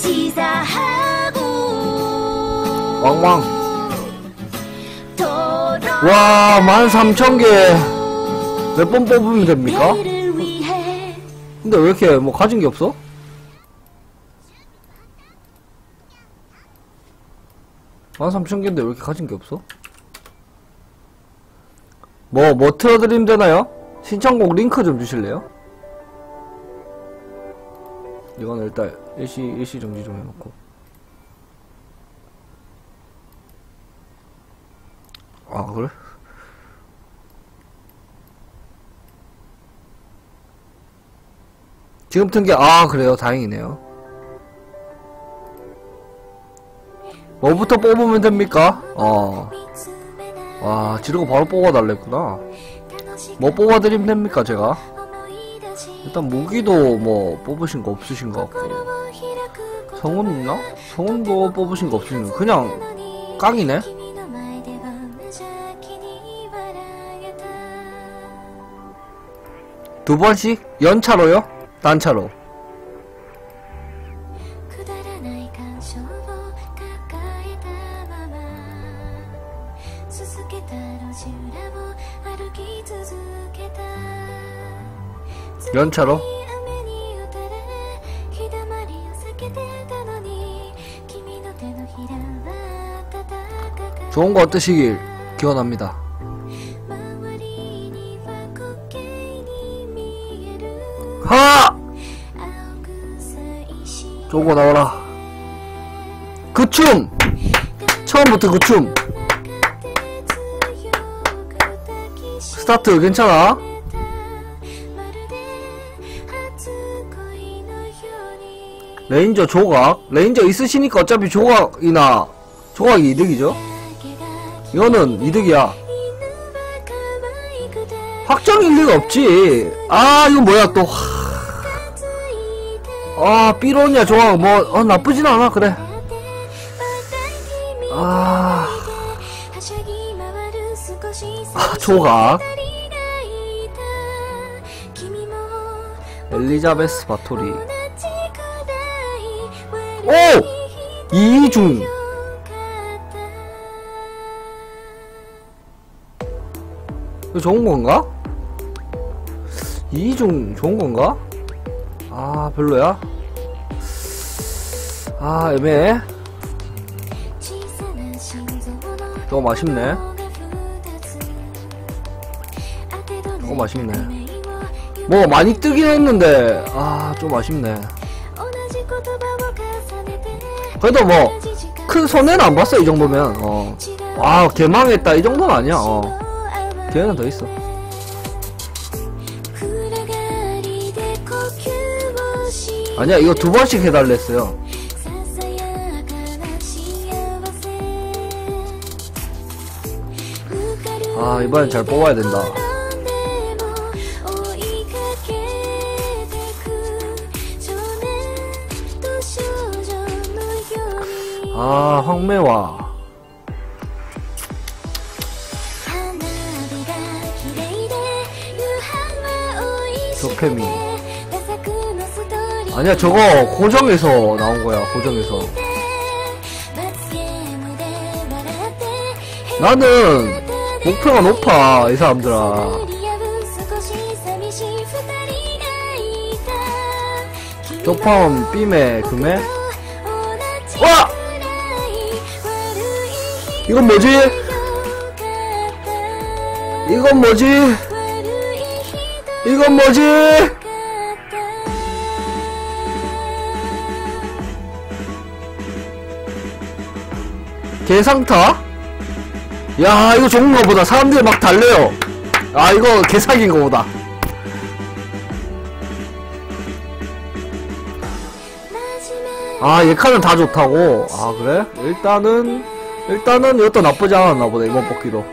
치사하고 왕왕. 와, 13,000개. 몇 번 뽑으면 됩니까? 근데 왜 이렇게 뭐 가진 게 없어? 만 삼천 개인데 왜 이렇게 가진 게 없어? 뭐, 뭐 틀어드리면 되나요? 신청곡 링크 좀 주실래요? 이거는 일단 일시, 일시 정지 좀 해놓고. 아, 그래? 지금 튼 게, 아, 그래요. 다행이네요. 뭐부터 뽑으면 됩니까? 어. 와, 지르고 바로 뽑아달랬구나. 뭐 뽑아드리면 됩니까, 제가? 일단 무기도 뭐 뽑으신 거 없으신 것 같고. 성운 있나? 성운도 뽑으신 거 없으면 그냥 깡이네? 두 번씩? 연차로요? 단차로? 연차로? 좋은 거 어떠시길 기원합니다. 하! 좋은 거 나와라. 그 춤! 처음부터 그 춤! 스타트 괜찮아? 레인저 조각? 레인저 있으시니까 어차피 조각이나 조각이 이득이죠? 이거는 이득이야. 확정일 리가 없지. 아, 이거 뭐야 또. 아, 삐로냐 조각 뭐, 어, 나쁘진 않아, 그래. 아, 아 조각. 엘리자베스 바토리. 오! 이중. 이거 좋은 건가? 이중 좋은 건가? 아, 별로야? 아, 애매해. 너무 아쉽네. 너무 아쉽네. 뭐, 많이 뜨긴 했는데, 아, 좀 아쉽네. 그래도 뭐, 큰 손해는 안 봤어, 이 정도면. 어. 아, 개망했다. 이 정도는 아니야, 어. 기회는 더 있어. 아니야, 이거 두 번씩 해달랬어요. 아, 이번엔 잘 뽑아야 된다. 아, 황매와. 도케미. 아니야, 저거 고정에서 나온 거야, 고정에서. 나는 목표가 높아, 이 사람들아. 조펌, 빔에, 금에. 와! 이건 뭐지? 이건 뭐지? 이건 뭐지? 개상타? 야 이거 좋은 거 보다 사람들이 막 달래요 아 이거 개사기인 거 보다 아얘 칸은 다 좋다고 아 그래? 일단은 일단은 이것도 나쁘지 않았나 보네 이번 뽑기도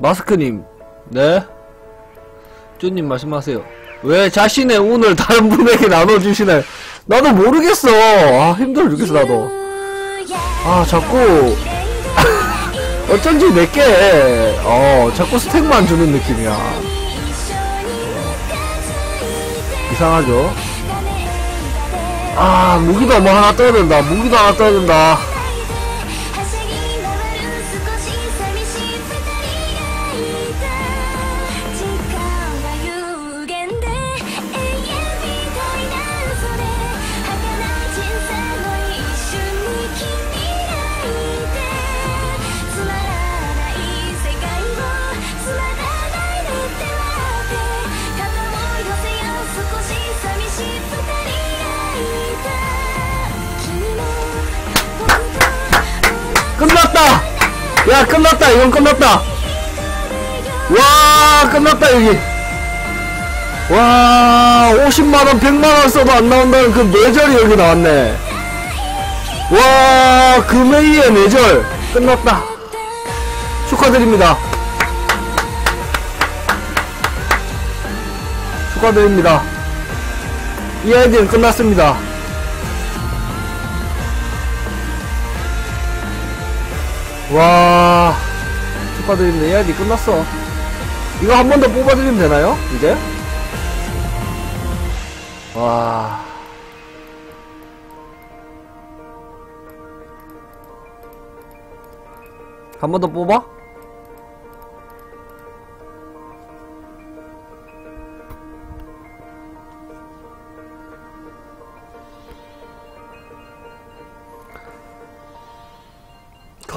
마스크님 네? 쭈님 말씀하세요 왜 자신의 운을 다른 분에게 나눠주시나요? 나도 모르겠어. 아, 힘들어 죽겠어, 나도. 아, 자꾸, 어쩐지 내게, 어, 자꾸 스택만 주는 느낌이야. 이상하죠? 아, 무기도 뭐 하나 떠야 된다. 무기도 하나 떠야 된다. 끝났다! 이건 끝났다! 와, 끝났다, 여기! 와, 50만원, 100만원 써도 안 나온다는 그 뇌절이 여기 나왔네. 와, 금메이의 뇌절! 끝났다. 축하드립니다. 축하드립니다. 이 아이디는 끝났습니다. 와 축하드립니다 이 아이디 끝났어 이거 한 번 더 뽑아드리면 되나요? 이제? 와 한 번 더 뽑아?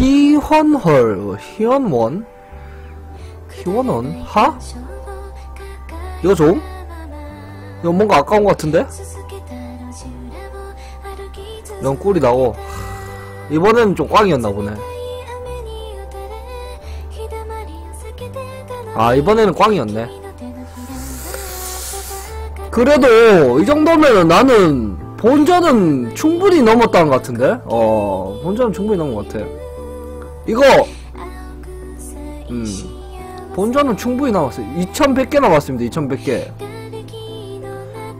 희헌헐 희헌원 희원원 하? 이거 좀? 이거 뭔가 아까운 것 같은데? 넌 꿀이 나고 이번에는 좀 꽝이었나 보네 아 이번에는 꽝이었네 그래도 이 정도면은 나는 본전은 충분히 넘었다는 것 같은데? 어 본전은 충분히 넘은 것 같아 이거! 음. 본전은 충분히 남았어요. 2100개 남았습니다 2100개.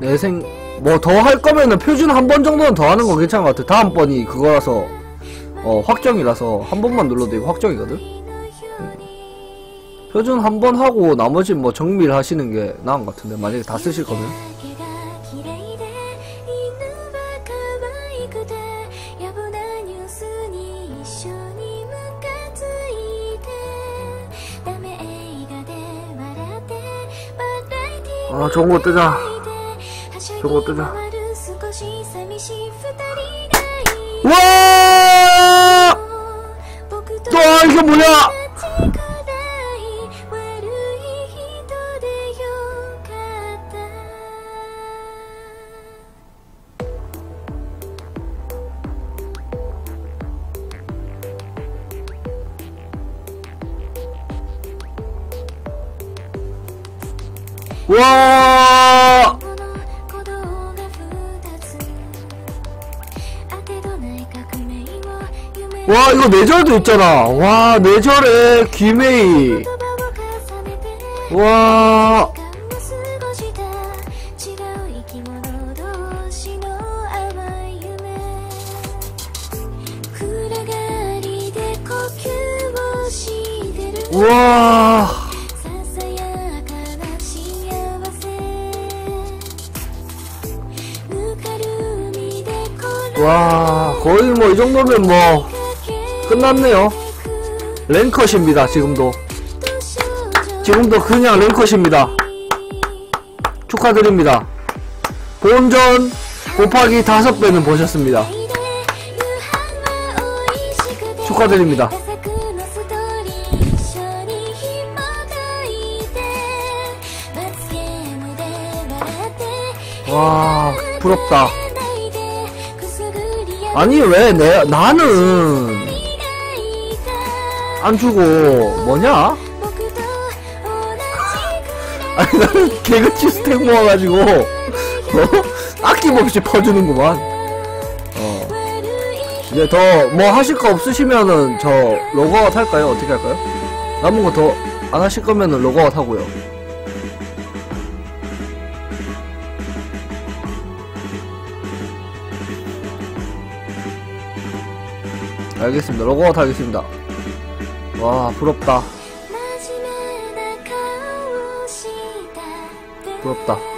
내생 뭐 더 할 거면은 표준 한 번 정도는 더 하는 거 괜찮은 것 같아 다음번이 그거라서 어 확정이라서 한 번만 눌러도 이거 확정이거든? 음. 표준 한 번 하고 나머지 뭐 정밀 하시는 게 나은 것 같은데 만약에 다 쓰실 거면 어 좋은 거 뜨자. 좋은 거 뜨자. 와 와, 이거 내절도 있잖아. 와, 내절에 김혜희. 와. 와. 와 거의 뭐 이 정도면 뭐 끝났네요. 랭컷입니다 지금도. 지금도 그냥 랭컷입니다. 축하드립니다. 본전 곱하기 5배는 보셨습니다. 축하드립니다. 와 부럽다. 아니, 왜, 내, 나는, 안 주고, 뭐냐? 아니, 나는 개그치 스택 모아가지고, 어? 아낌없이 퍼주는구만. 어. 이제 더, 뭐 하실 거 없으시면은, 저, 로그아웃 할까요? 어떻게 할까요? 남은 거 더, 안 하실 거면은 로그아웃 하고요. 알겠습니다. 로그아웃 하겠습니다. 와, 부럽다. 부럽다.